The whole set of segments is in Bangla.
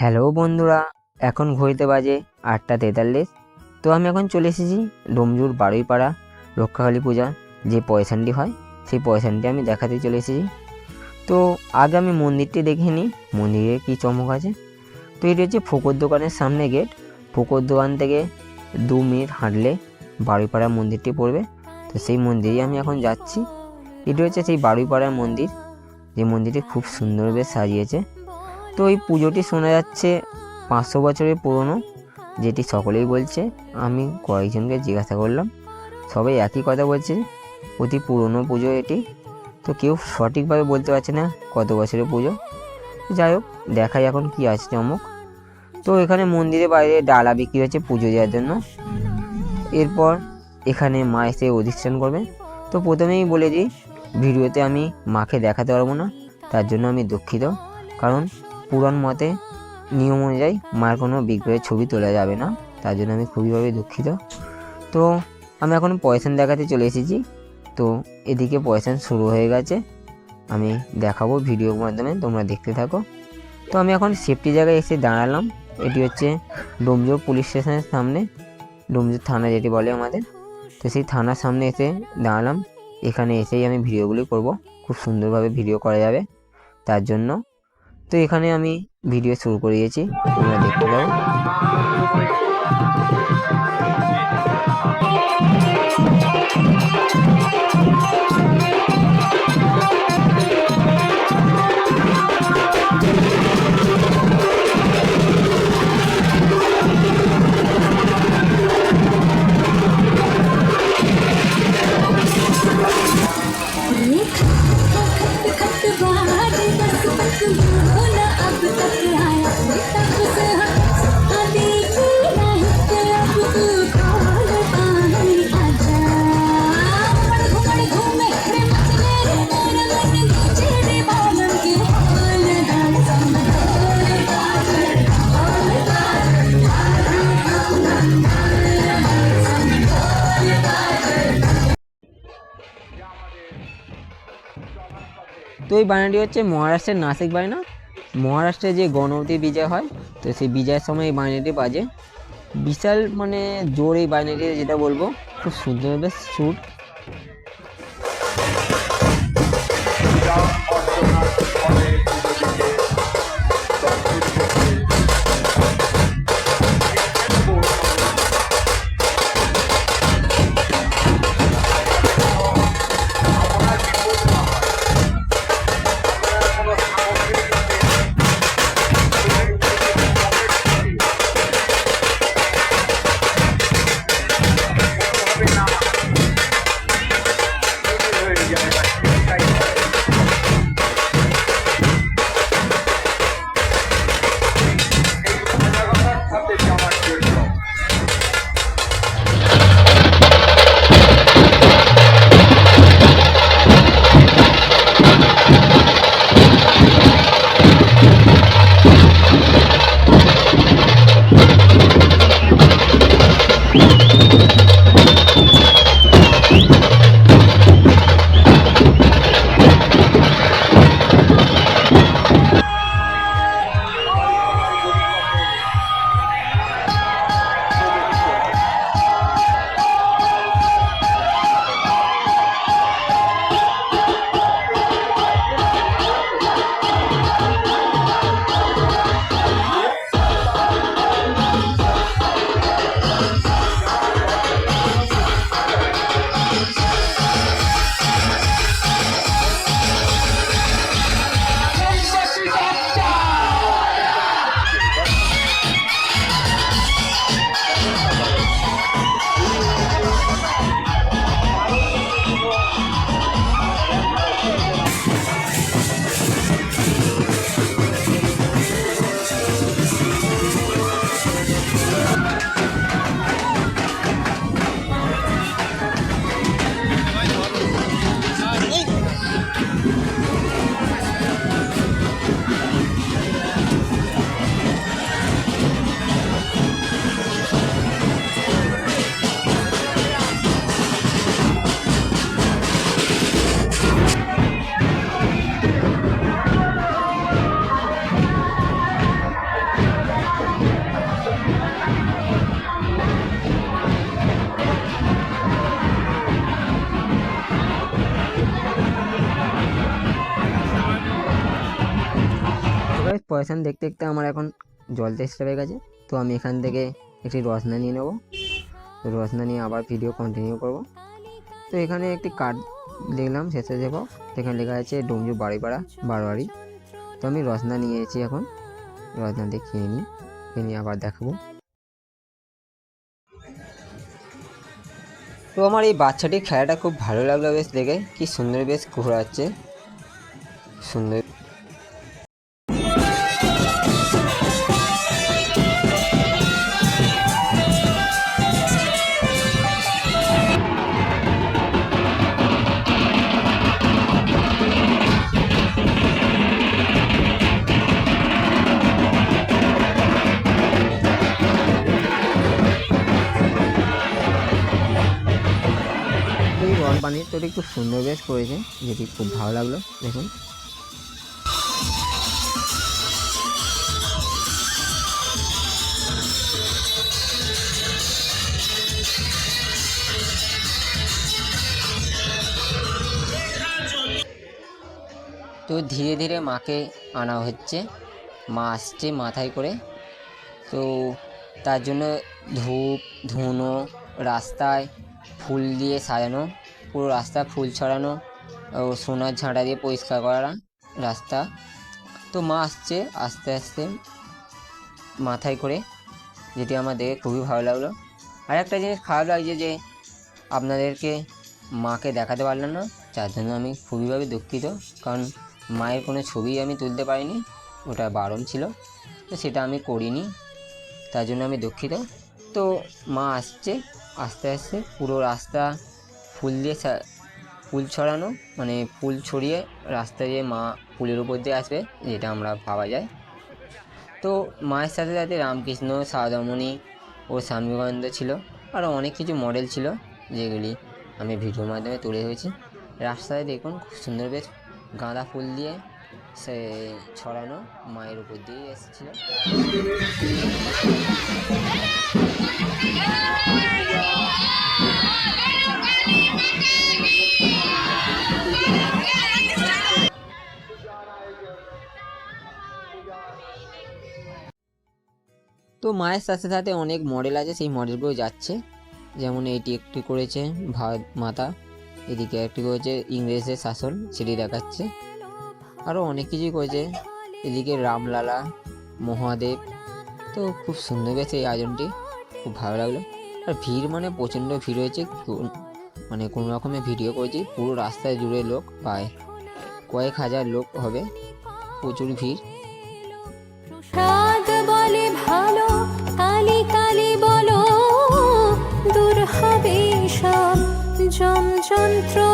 হ্যালো বন্ধুরা, এখন ঘড়িতে বাজে আটটা তেতাল্লিশ। তো আমি এখন চলে এসেছি ডোমজুর বারুইপাড়া রক্ষাকালী পূজা, যে পয়সানটি হয়, সেই পয়সানটি আমি দেখাতে চলে এসেছি। তো আগে আমি মন্দিরটি দেখে নিই, মন্দিরে কী চমক আছে। তো এটি হচ্ছে ফোকর দোকানের সামনে গেট। ফোকর দোকান থেকে দু মিনিট হাঁটলে বারুইপাড়া মন্দিরটি পড়বে। তো সেই মন্দিরেই আমি এখন যাচ্ছি। এটি হচ্ছে সেই বারুইপাড়ার মন্দির, যে মন্দিরটি খুব সুন্দরভাবে সাজিয়েছে। তো এই পুজোটি শোনা যাচ্ছে পাঁচশো বছরের পুরনো, যেটি সকলেই বলছে। আমি কয়েকজনকে জিজ্ঞাসা করলাম, সবাই একই কথা বলছে, অতি পুরনো পুজো এটি। তো কেউ সঠিকভাবে বলতে পারছে না কত বছরের পুজো। যাই হোক, দেখাই এখন কি আছে চমক তো এখানে মন্দিরের বাইরে ডালা বিক্রি হচ্ছে পুজো দেওয়ার জন্য। এরপর এখানে মা এসে অধিষ্ঠান করবে। তো প্রথমেই বলে দিই, ভিডিওতে আমি মাকে দেখাতে পারব না, তার জন্য আমি দুঃখিত। কারণ পুরাণ মতে নিয়ম অনুযায়ী মার কোনো বিগ্রহের ছবি তোলা যাবে না। তার জন্য আমি খুবইভাবে দুঃখিত। তো আমি এখন পয়সান দেখাতে চলে এসেছি। তো এদিকে পয়সান শুরু হয়ে গেছে। আমি দেখাবো ভিডিওর মাধ্যমে, তোমরা দেখতে থাকো। তো আমি এখন সেফটি জায়গায় এসে দাঁড়ালাম। এটি হচ্ছে ডোমজোর পুলিশ স্টেশনের সামনে। ডোমজোর থানা যেটি বলে আমাদের। তো সেই থানার সামনে এসে দাঁড়ালাম। এখানে এসেই আমি ভিডিওগুলি করব। খুব সুন্দরভাবে ভিডিও করা যাবে। তার জন্য তো এখানে আমি ভিডিও শুরু করিয়েছি। তোমরা দেখতে পাও এই বায়নাটি হচ্ছে মহারাষ্ট্রের নাসিক বায়না মহারাষ্ট্রে যে গণপতি বিজয় হয়, তো সেই বিজয়ের সময় এই বায়নাটি বাজে। বিশাল মানে জোর এই বায়নাটি যেটা বলব, খুব সুন্দরভাবে শ্যুট পয়সান দেখতে দেখতে আমার এখন জল তেষ্টা হয়ে গেছে। তো আমি এখান থেকে একটি রসনা নিয়ে নেব। রসনা নিয়ে আবার ভিডিও কন্টিনিউ করব। তো এখানে একটি কার্ড দেখলাম, শেষে দেখো, এখানে লেখা আছে ডোমজু বাড়িপাড়া, বারোয়ারি। তো আমি রসনা নিয়েছি এখন। রসনা দিয়ে খেয়ে নিই খেয়ে নিয়ে আবার দেখাবো। তো আমার এই বাচ্চাটির খেলাটা খুব ভালো লাগল বেশ দেখে। কি সুন্দর বেশ ঘোরাচ্ছে। সুন্দর। এই রন পানির তোটি খুব সুন্দর বেশ করেছে, যেটি খুব ভালো লাগল। দেখুন। তো ধীরে ধীরে মাকে আনা হচ্ছে। মা আসছে মাথায় করে। তো তার জন্য ধূপ, ধুনো, রাস্তায় ফুল দিয়ে সাজানো পুরো রাস্তা ফুল ছড়ানো ও সোনার ঝাঁটা দিয়ে পরিষ্কার করা রাস্তা। তো মা আসছে, আস্তে আস্তে মাথায় করে, যেটি আমার দেখে খুবই ভালো লাগল। আর একটা জিনিস খারাপ লাগছে যে আপনাদেরকে মাকে দেখাতে পারলাম না, যার জন্য আমি খুবইভাবে দুঃখিত, কারণ মায়ের কোনো ছবি আমি তুলতে পারিনি, ওটা বারণ ছিল, তো সেটা আমি করিনি, তার জন্য আমি দুঃখিত। তো মা আসছে, আস্তে আস্তে পুরো রাস্তা ফুল দিয়ে ফুল ছড়ানো মানে ফুল ছড়িয়ে রাস্তা দিয়ে মা ফুলের উপর দিয়ে আসবে, যেটা আমরা ভাবা যায়। তো মায়ের সাথে সাথে রামকৃষ্ণ, সারদামণি ও স্বামী বিবেকানন্দ ছিল, আরও অনেক কিছু মডেল ছিল, যেগুলি আমি ভিডিওর মাধ্যমে তুলে হয়েছি রাস্তায় দেখুন, খুব সুন্দর বেশ গাঁদা ফুল দিয়ে সে ছড়ানো মায়ের উপর দিয়ে এসেছিল। তো মায়ের সাথে সাথে অনেক মডেল আছে, সেই মডেলগুলো যাচ্ছে। যেমন এটি একটি করেছে ভারত মাতা, এদিকে একটি করেছে ইংরেজের শাসন, সেটি দেখাচ্ছে। আরও অনেক কিছুই করেছে। এদিকে রামলালা, মহাদেব, তো খুব সুন্দর গেছে এই আয়োজনটি, খুব ভালো লাগল। আর ভিড় মানে প্রচণ্ড ভিড় হয়েছে মানে কোনো রকমের ভিডিও করেছি, পুরো রাস্তায় জুড়ে লোক পায় কয়েক হাজার লোক হবে, প্রচুর ভিড়। যন্ত্র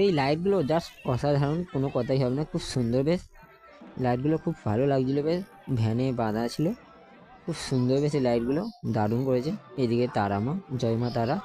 এই লাইটগুলো জাস্ট অসাধারণ, কোনো কথাই হবে না, খুব সুন্দর বেশ। লাইটগুলো খুব ভালো লাগছিল বেশ, ভ্যানে বাঁধা ছিল। খুব সুন্দর বেশ এই লাইটগুলো দারুণ করেছে। এদিকে তারা মা, জয় মা তারা।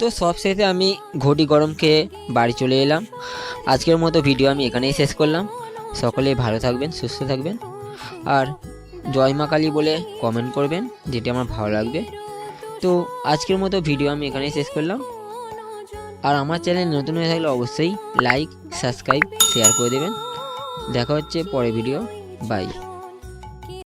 তো সব শেষে আমি ঘটি গরম খেয়ে বাড়ি চলে এলাম। আজকের মতো ভিডিও আমি এখানেই শেষ করলাম। সকলে ভালো থাকবেন, সুস্থ থাকবেন। আর জয় মা কালী বলে কমেন্ট করবেন, যেটি আমার ভালো লাগবে। তো আজকের মতো ভিডিও আমি এখানেই শেষ করলাম। আর আমার চ্যানেল নতুন হয়ে থাকলে অবশ্যই লাইক সাবস্ক্রাইব শেয়ার করে দেবেন। দেখা হচ্ছে পরে ভিডিও বাই